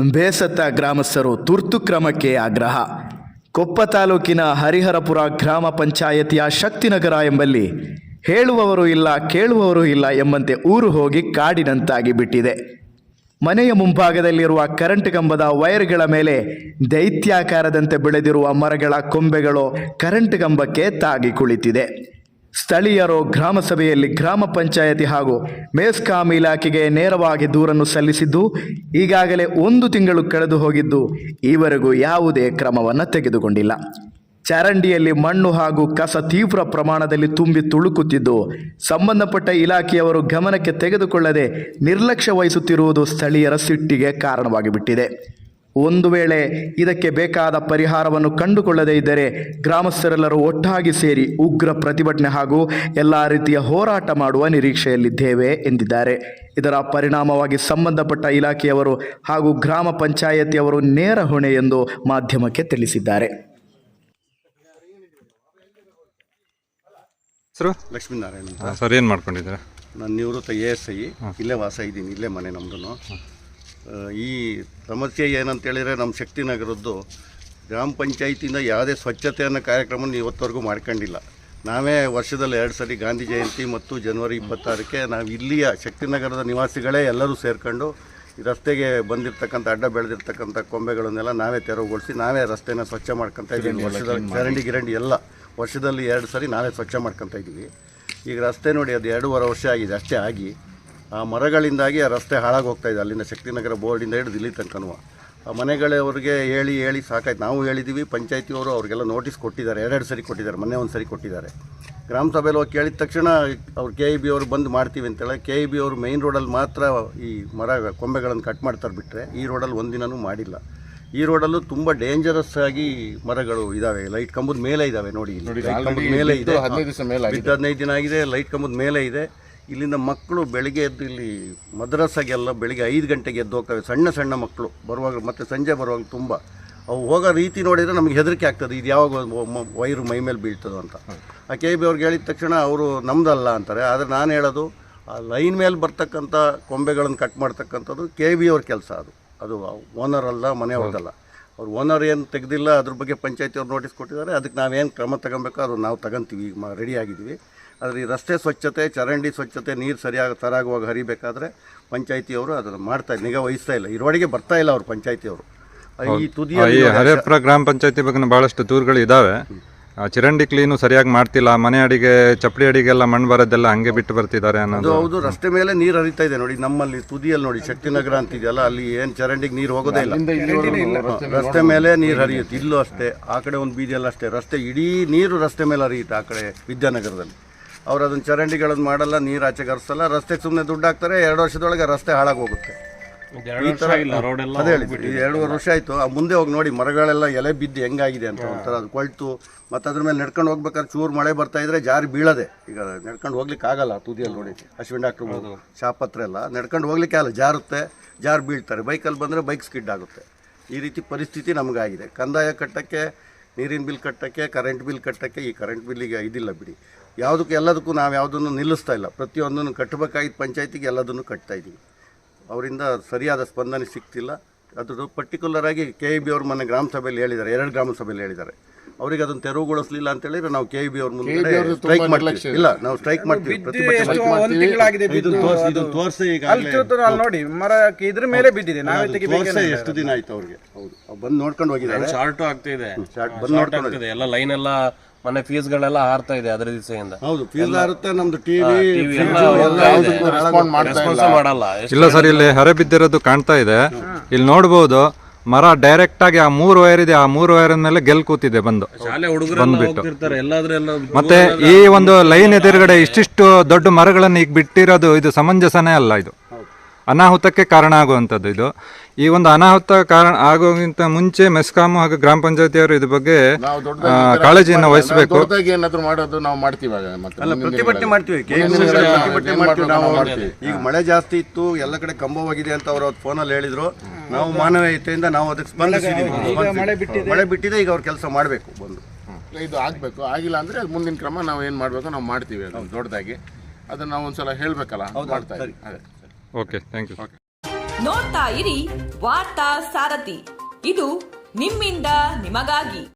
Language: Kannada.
ಬೇಸತ್ತ ಗ್ರಾಮಸ್ಥರು ತುರ್ತು ಕ್ರಮಕ್ಕೆ ಆಗ್ರಹ. ಕೊಪ್ಪ ತಾಲೂಕಿನ ಹರಿಹರಪುರ ಗ್ರಾಮ ಪಂಚಾಯತಿಯ ಶಕ್ತಿನಗರ ಎಂಬಲ್ಲಿ ಹೇಳುವವರು ಇಲ್ಲ, ಕೇಳುವವರು ಇಲ್ಲ ಎಂಬಂತೆ ಊರು ಹೋಗಿ ಕಾಡಿನಂತಾಗಿ ಬಿಟ್ಟಿದೆ. ಮನೆಯ ಮುಂಭಾಗದಲ್ಲಿರುವ ಕರೆಂಟ್ ಕಂಬದ ವೈರ್ಗಳ ಮೇಲೆ ದೈತ್ಯಾಕಾರದಂತೆ ಬೆಳೆದಿರುವ ಮರಗಳ ಕೊಂಬೆಗಳು ಕರೆಂಟ್ ಕಂಬಕ್ಕೆ ತಾಗಿ ಕುಳಿತಿದೆ. ಸ್ಥಳೀಯರು ಗ್ರಾಮ ಸಭೆಯಲ್ಲಿ ಗ್ರಾಮ ಪಂಚಾಯತಿ ಹಾಗೂ ಮೇಸ್ಕಾಂ ಇಲಾಖೆಗೆ ನೇರವಾಗಿ ದೂರನ್ನು ಸಲ್ಲಿಸಿದ್ದು, ಈಗಾಗಲೇ ಒಂದು ತಿಂಗಳು ಕಳೆದು ಹೋಗಿದ್ದು, ಈವರೆಗೂ ಯಾವುದೇ ಕ್ರಮವನ್ನು ತೆಗೆದುಕೊಂಡಿಲ್ಲ. ಚರಂಡಿಯಲ್ಲಿ ಮಣ್ಣು ಹಾಗೂ ಕಸ ತೀವ್ರ ಪ್ರಮಾಣದಲ್ಲಿ ತುಂಬಿ ತುಳುಕುತ್ತಿದ್ದು, ಸಂಬಂಧಪಟ್ಟ ಇಲಾಖೆಯವರು ಗಮನಕ್ಕೆ ತೆಗೆದುಕೊಳ್ಳದೆ ನಿರ್ಲಕ್ಷ್ಯ ವಹಿಸುತ್ತಿರುವುದು ಸ್ಥಳೀಯರ ಸಿಟ್ಟಿಗೆ ಕಾರಣವಾಗಿಬಿಟ್ಟಿದೆ. ಒಂದು ವೇಳೆ ಇದಕ್ಕೆ ಬೇಕಾದ ಪರಿಹಾರವನ್ನು ಕಂಡುಕೊಳ್ಳದೇ ಇದ್ದರೆ ಗ್ರಾಮಸ್ಥರೆಲ್ಲರೂ ಒಟ್ಟಾಗಿ ಸೇರಿ ಉಗ್ರ ಪ್ರತಿಭಟನೆ ಹಾಗೂ ಎಲ್ಲ ರೀತಿಯ ಹೋರಾಟ ಮಾಡುವ ನಿರೀಕ್ಷೆಯಲ್ಲಿದ್ದೇವೆ ಎಂದಿದ್ದಾರೆ. ಇದರ ಪರಿಣಾಮವಾಗಿ ಸಂಬಂಧಪಟ್ಟ ಇಲಾಖೆಯವರು ಹಾಗೂ ಗ್ರಾಮ ಪಂಚಾಯತಿಯವರು ನೇರ ಹೊಣೆ ಎಂದು ಮಾಧ್ಯಮಕ್ಕೆ ತಿಳಿಸಿದ್ದಾರೆ. ಸರ್ ಲಕ್ಷ್ಮೀನಾರಾಯಣ ಸರ್ ಏನು ಮಾಡ್ಕೊಂಡಿದ್ದೀರಾ? ನಾನು ನಿವೃತ್ತ ಎ ಎಸ್ ಐ ಇಲ್ಲೇ ವಾಸ ಇದ್ದೀನಿ ಇಲ್ಲೇ ಮನೆ ನಮ್ಮದು ಈ ಸಮಸ್ಯೆ ಏನಂತ ಹೇಳಿದರೆ ನಮ್ಮ ಶಕ್ತಿನಗರದ್ದು ಗ್ರಾಮ ಪಂಚಾಯತಿಯಿಂದ ಯಾವುದೇ ಸ್ವಚ್ಛತೆ ಅನ್ನೋ ಕಾರ್ಯಕ್ರಮ ಇವತ್ತವರೆಗೂ ಮಾಡ್ಕೊಂಡಿಲ್ಲ. ನಾವೇ ವರ್ಷದಲ್ಲಿ ಎರಡು ಸರಿ ಗಾಂಧಿ ಜಯಂತಿ ಮತ್ತು ಜನವರಿ ಇಪ್ಪತ್ತಾರಕ್ಕೆ ನಾವು ಇಲ್ಲಿಯ ಶಕ್ತಿನಗರದ ನಿವಾಸಿಗಳೇ ಎಲ್ಲರೂ ಸೇರಿಕೊಂಡು ರಸ್ತೆಗೆ ಬಂದಿರತಕ್ಕಂಥ ಅಡ್ಡ ಬೆಳೆದಿರ್ತಕ್ಕಂಥ ಕೊಂಬೆಗಳನ್ನೆಲ್ಲ ನಾವೇ ತೆರವುಗೊಳಿಸಿ ನಾವೇ ರಸ್ತೆನ ಸ್ವಚ್ಛ ಮಾಡ್ಕೊತಾ ಇದ್ದೀವಿ. ವರ್ಷದಲ್ಲಿ ಚರಂಡಿ ಗಿರಂಡಿ ಎಲ್ಲ ವರ್ಷದಲ್ಲಿ ಎರಡು ಸರಿ ನಾವೇ ಸ್ವಚ್ಛ ಮಾಡ್ಕೊತಾ ಇದ್ದೀವಿ. ಈಗ ರಸ್ತೆ ನೋಡಿ ಅದು ಎರಡೂವರೆ ವರ್ಷ ಆಗಿದೆ ಅಷ್ಟೇ ಆಗಿ. ಆ ಮರಗಳಿಂದಾಗಿ ಆ ರಸ್ತೆ ಹಾಳಾಗಿ ಇದೆ. ಅಲ್ಲಿಂದ ಶಕ್ತಿನಗರ ಬೋರ್ಡಿಂದ ಹಿಡಿದು ಇಲ್ಲಿ ತನಕನೂ. ಆ ಮನೆಗಳವರಿಗೆ ಹೇಳಿ ಹೇಳಿ ಸಾಕಾಯ್ತು. ನಾವು ಹೇಳಿದ್ದೀವಿ ಪಂಚಾಯತಿಯವರು ಅವ್ರಿಗೆಲ್ಲ ನೋಟಿಸ್ ಕೊಟ್ಟಿದ್ದಾರೆ. ಎರಡೆರಡು ಸರಿ ಕೊಟ್ಟಿದ್ದಾರೆ ಮೊನ್ನೆ ಒಂದು ಸರಿ ಕೊಟ್ಟಿದ್ದಾರೆ. ಗ್ರಾಮ ಸಭೆಯಲ್ಲಿ ಹೋಗಿ ಕೇಳಿದ ತಕ್ಷಣ ಅವ್ರು ಕೆ ಇ ಬಿ ಅವರು ಬಂದು ಮಾಡ್ತೀವಿ ಅಂತೇಳಿ ಕೆ ಇ ಬಿ ಅವರು ಮೈನ್ ರೋಡಲ್ಲಿ ಮಾತ್ರ ಈ ಮರ ಕೊಂಬೆಗಳನ್ನು ಕಟ್ ಮಾಡ್ತಾರೆ ಬಿಟ್ಟರೆ ಈ ರೋಡಲ್ಲಿ ಒಂದಿನೂ ಮಾಡಿಲ್ಲ. ಈ ರೋಡಲ್ಲೂ ತುಂಬ ಡೇಂಜರಸ್ ಆಗಿ ಮರಗಳು ಇದಾವೆ. ಲೈಟ್ ಕಂಬದ ಮೇಲೆ ಇದಾವೆ ನೋಡಿ ಕಂಬದ ಮೇಲೆ ಇದೆ. ಹದಿನೈದು ದಿನ ಆಗಿದೆ ಲೈಟ್ ಕಂಬದ ಮೇಲೆ ಇದೆ. ಇಲ್ಲಿಂದ ಮಕ್ಕಳು ಬೆಳಿಗ್ಗೆ ಎದ್ದು ಇಲ್ಲಿ ಮದ್ರಸಾಗೆಲ್ಲ ಬೆಳಿಗ್ಗೆ ಐದು ಗಂಟೆಗೆ ಎದ್ದು ಹೋಗ್ತವೆ ಸಣ್ಣ ಸಣ್ಣ ಮಕ್ಕಳು ಬರುವಾಗ ಮತ್ತು ಸಂಜೆ ಬರುವಾಗ ತುಂಬ. ಅವು ಹೋಗೋ ರೀತಿ ನೋಡಿದರೆ ನಮಗೆ ಹೆದರಿಕೆ ಆಗ್ತದೆ. ಇದು ಯಾವಾಗ ವೈರು ಮೈ ಮೇಲೆ ಬೀಳ್ತದೋ ಅಂತ. ಆ ಕೆ ಬಿ ಅವ್ರಿಗೆ ಹೇಳಿದ ತಕ್ಷಣ ಅವರು ನಮ್ದಲ್ಲ ಅಂತಾರೆ. ಆದರೆ ನಾನು ಹೇಳೋದು, ಆ ಲೈನ್ ಮೇಲೆ ಬರ್ತಕ್ಕಂಥ ಕೊಂಬೆಗಳನ್ನು ಕಟ್ ಮಾಡ್ತಕ್ಕಂಥದ್ದು ಕೆ ಬಿ ಅವ್ರ ಕೆಲಸ ಅದು. ಅದು ಓನರ್ ಅಲ್ಲ, ಮನೆಯವ್ರದ್ದಲ್ಲ. ಅವ್ರು ಓನರ್ ಏನು ತೆಗೆದಿಲ್ಲ, ಅದ್ರ ಬಗ್ಗೆ ಪಂಚಾಯತಿ ಅವ್ರು ನೋಟಿಸ್ ಕೊಟ್ಟಿದ್ದಾರೆ. ಅದಕ್ಕೆ ನಾವೇನು ಕ್ರಮ ತಗೊಬೇಕೋ ಅದು ನಾವು ತಗೊಂತೀವಿ ಈಗ ರೆಡಿ ಆಗಿದ್ದೀವಿ. ಆದರೆ ಈ ರಸ್ತೆ ಸ್ವಚ್ಛತೆ ಚರಂಡಿ ಸ್ವಚ್ಛತೆ ನೀರು ಸರಿಯಾಗಿ ತರಾಗುವಾಗ ಹರಿಬೇಕಾದ್ರೆ ಪಂಚಾಯಿತಿಯವರು ಅದನ್ನು ಮಾಡ್ತಾ ನಿಗಾ ವಹಿಸ್ತಾ ಇಲ್ಲ. ಇರುವಡೆಗೆ ಬರ್ತಾ ಇಲ್ಲ ಅವರು ಪಂಚಾಯಿತಿಯವರು. ಈ ತುದಿಯ ಹರಿಹರಪುರ ಗ್ರಾಮ ಪಂಚಾಯತಿ ಬಗ್ಗೆ ಭಾಳಷ್ಟು ದೂರುಗಳು ಇದ್ದಾವೆ ಆ ಚರಂಡಿ ಕ್ಲೀನು ಸರಿಯಾಗಿ ಮಾಡ್ತಿಲ್ಲ. ಮನೆ ಅಡಿಗೆ ಚಪ್ಪಡಿ ಅಡಿಗೆಲ್ಲ ಮಣ್ಣು ಬರೋದೆಲ್ಲ ಹಂಗೆ ಬಿಟ್ಟು ಬರ್ತಿದ್ದಾರೆ ಅದು ಅನ್ನೋದು ಹೌದು. ರಸ್ತೆ ಮೇಲೆ ನೀರು ಹರಿತಾ ಇದೆ ನೋಡಿ. ನಮ್ಮಲ್ಲಿ ತುದಿಯಲ್ಲಿ ನೋಡಿ ಶಕ್ತಿನಗರ ಅಂತಿದೆಯಲ್ಲ ಅಲ್ಲಿ ಏನು ಚರಂಡಿಗೆ ನೀರು ಹೋಗೋದೇ ಇಲ್ಲ. ರಸ್ತೆ ಮೇಲೆ ನೀರು ಹರಿಯುತ್ತೆ. ಇಲ್ಲೂ ಅಷ್ಟೇ. ಆ ಕಡೆ ಒಂದು ಬೀದಿಯಲ್ಲ ಅಷ್ಟೇ. ರಸ್ತೆ ಇಡೀ ನೀರು ರಸ್ತೆ ಮೇಲೆ ಹರಿಯುತ್ತೆ ಆ ಕಡೆ ವಿದ್ಯಾನಗರದಲ್ಲಿ. ಅವ್ರು ಅದನ್ನು ಚರಂಡಿಗಳನ್ನು ಮಾಡಲ್ಲ ನೀರು ಆಚೆ ಹರಿಸಲ್ಲ ರಸ್ತೆಗೆ ಸುಮ್ಮನೆ ದುಡ್ಡು ಹಾಕ್ತಾರೆ ಎರಡು ವರ್ಷದೊಳಗೆ ರಸ್ತೆ ಹಾಳಾಗಿ ಹೋಗುತ್ತೆ ಈ ಥರ ಅದೇ ಹೇಳಿ ಎರಡೂವರೆ ವರ್ಷ ಆಯಿತು. ಆ ಮುಂದೆ ಹೋಗಿ ನೋಡಿ ಮರಗಳೆಲ್ಲ ಎಲೆ ಬಿದ್ದು ಹೆಂಗಾಗಿದೆ ಅಂತ ಒಂಥರ ಅದು ಕೊಳ್ತು. ಮತ್ತು ಅದ್ರ ಮೇಲೆ ನಡ್ಕೊಂಡು ಹೋಗ್ಬೇಕಾದ್ರೆ ಚೂರು ಮಳೆ ಬರ್ತಾ ಇದ್ರೆ ಜಾರಿ ಬೀಳದೆ. ಈಗ ನಡ್ಕೊಂಡು ಹೋಗ್ಲಿಕ್ಕೆ ಆಗಲ್ಲ ತುದಿಯಲ್ಲಿ ನೋಡಿ. ಅಶ್ವಿನ್ ಡಾಕ್ಟ್ರು ಶಾಪತ್ರ ಹತ್ರ ಎಲ್ಲ. ನಡ್ಕೊಂಡು ಹೋಗ್ಲಿಕ್ಕೆ ಆಗಲ್ಲ ಜಾರುತ್ತೆ. ಜಾರು ಬೀಳ್ತಾರೆ. ಬೈಕಲ್ಲಿ ಬಂದರೆ ಬೈಕ್ ಸ್ಕಿಡ್ ಆಗುತ್ತೆ. ಈ ರೀತಿ ಪರಿಸ್ಥಿತಿ ನಮಗಾಗಿದೆ. ಕಂದಾಯ ಕಟ್ಟಕ್ಕೆ ನೀರಿನ ಬಿಲ್ ಕಟ್ಟಕ್ಕೆ ಕರೆಂಟ್ ಬಿಲ್ ಕಟ್ಟಕ್ಕೆ ಈ ಕರೆಂಟ್ ಬಿಲ್ಲಿಗೆ ಇದಿಲ್ಲ ಬಿಡಿ. ಯಾವುದಕ್ಕೂ ಎಲ್ಲದಕ್ಕೂ ನಾವು ಯಾವುದನ್ನು ನಿಲ್ಲಿಸ್ತಾ ಇಲ್ಲ. ಪ್ರತಿಯೊಂದನ್ನು ಕಟ್ಟಬೇಕಾಗಿದ್ದ ಪಂಚಾಯತಿಗೆ ಎಲ್ಲದನ್ನು ಕಟ್ತಾ ಇದ್ದೀವಿ. ಅವರಿಂದ ಸರಿಯಾದ ಸ್ಪಂದನೆ ಸಿಗ್ತಿಲ್ಲ. ಅದ್ರದ್ದು ಪರ್ಟಿಕ್ಯುಲರ್ ಆಗಿ ಕೆ ಇ ಬಿ ಅವ್ರ ಮೊನ್ನೆ ಗ್ರಾಮ ಸಭೆಯಲ್ಲಿ ಹೇಳಿದ್ದಾರೆ ಎರಡು ಗ್ರಾಮ ಸಭೆಯಲ್ಲಿ ಹೇಳಿದ್ದಾರೆ. ಅವರಿಗೆ ಅದನ್ನು ತೆರವುಗೊಳಿಸಲಿಲ್ಲ ಅಂತ ಹೇಳಿದ್ರೆ ನಾವು ಕೆ ಇ ಬಿ ಅವ್ರ ಮುಂದೆ ಸ್ಟ್ರೈಕ್ ಮಾಡ್ತೀವಿ. ಇಲ್ಲ ನಾವು ಸ್ಟ್ರೈಕ್ ಮಾಡ್ತೀವಿ ನೋಡಿ ಮರ ಇದ್ರ ಮೇಲೆ ಬಿದ್ದಿದೆ. ನಾವೇ ಎಷ್ಟು ದಿನ ಆಯ್ತು ಅವ್ರಿಗೆ. ಹೌದು ಬಂದು ನೋಡ್ಕೊಂಡು ಹೋಗಿದ್ದಾರೆ. ಶಾರ್ಟು ಆಗ್ತಿದೆ. ಶಾರ್ಟ್ ಬಂದು ನೋಡ್ಕೊಂಡು ಎಲ್ಲ ಲೈನ್ ಎಲ್ಲ ಮನೆ ಫೀಸ್ ಗಳೆಲ್ಲ ಹಾರ್ತಾ ಇದೆ ಅದ್ರ ದಿವಸದಿಂದ ಹೌದು ಫೀಸ್ ಆರುತ್ತೆ ನಮ್ದು ಟಿವಿ ರೆಸ್ಪಾನ್ಸ್ ಮಾಡಲ್ಲ ಇಲ್ಲ. ಸರ್ ಇಲ್ಲಿ ಹೊರೆ ಬಿದ್ದಿರೋದು ಕಾಣ್ತಾ ಇದೆ. ಇಲ್ಲಿ ನೋಡ್ಬೋದು ಮರ ಡೈರೆಕ್ಟ್ ಆಗಿ ಆ ಮೂರು ವೈರ್ ಇದೆ ಆ ಮೂರು ವೈರ್ ಮೇಲೆ ಗೆಲ್ ಕೂತಿದೆ ಬಂದು. ಬಂದ್ಬಿಟ್ಟು. ಮತ್ತೆ ಈ ಒಂದು ಲೈನ್ ಎದುರುಗಡೆ ಇಷ್ಟಿಷ್ಟು ದೊಡ್ಡ ಮರಗಳನ್ನು ಈಗ ಬಿಟ್ಟಿರೋದು ಇದು ಸಮಂಜಸನೇ ಅಲ್ಲ ಇದು. ಅನಾಹುತಕ್ಕೆ ಕಾರಣ ಆಗುವಂಥದ್ದು ಇದು. ಈ ಒಂದು ಅನಾಹುತ ಕಾರಣ ಆಗೋಕ್ಕಿಂತ ಮುಂಚೆ ಮೆಸ್ಕಾಂ ಹಾಗೂ ಗ್ರಾಮ ಪಂಚಾಯತಿಯವರು ಇದ್ರ ಬಗ್ಗೆ ನಾವು ದೊಡ್ಡ ಆ, ಕಾಳಜಿಯನ್ನು ವಹಿಸಬೇಕು. ದೊಡ್ಡದಾಗಿ ಏನಾದ್ರು ಮಾಡೋದು ನಾವು ಮಾಡ್ತೀವಿ ಆಗ ಮತ್ತೆ ಅಲ್ಲ ಮುಂದಿನ ಪ್ರತಿಭಟನೆ ಮಾಡ್ತೀವಿ. ಪ್ರತಿಭಟನೆ ಮಾಡ್ತೀವಿ ನಾವು. ಮಾಡ್ತೀವಿ. ಈಗ ಮಳೆ ಜಾಸ್ತಿ ಇತ್ತು ಎಲ್ಲ ಕಡೆ ಕಂಬವಾಗಿದೆ ಅಂತ ಅವರು ಫೋನ್ ಫೋನಲ್ಲಿ ಹೇಳಿದ್ರು. ನಾವು ಮಾನವೀಯತೆಯಿಂದ ನಾವು ಅದಕ್ಕೆ ಸ್ಪಂದಿಸಿದ್ದೀವಿ ಸ್ಪಂದಿಸಿದ್ದೀವಿ. ಮಳೆ ಬಿಟ್ಟಿದೆ. ಈಗ ಅವ್ರು ಕೆಲಸ ಮಾಡಬೇಕು ಬಂದು. ಇದು ಆಗ್ಬೇಕು. ಆಗಿಲ್ಲ ಅಂದ್ರೆ ಅದು ಮುಂದಿನ ಕ್ರಮ. ನಾವು ಏನ್ ಮಾಡ್ಬೇಕು ನಾವು ಮಾಡ್ತೀವಿ ಅದನ್ನ ದೊಡ್ಡದಾಗಿ. ಅದನ್ನ ನಾವು ಒಂದ್ಸಲ ಹೇಳ್ಬೇಕಲ್ಲ ಮಾಡ್ತಾ ಇದ್ದೀವಿ. ಅದೇ. ಓಕೆ ಥ್ಯಾಂಕ್ ಯು ನೋಡ್ತಾ ಇರಿ ವಾರ್ತಾ ಸಾರಥಿ. ಇದು ನಿಮ್ಮಿಂದ ನಿಮಗಾಗಿ.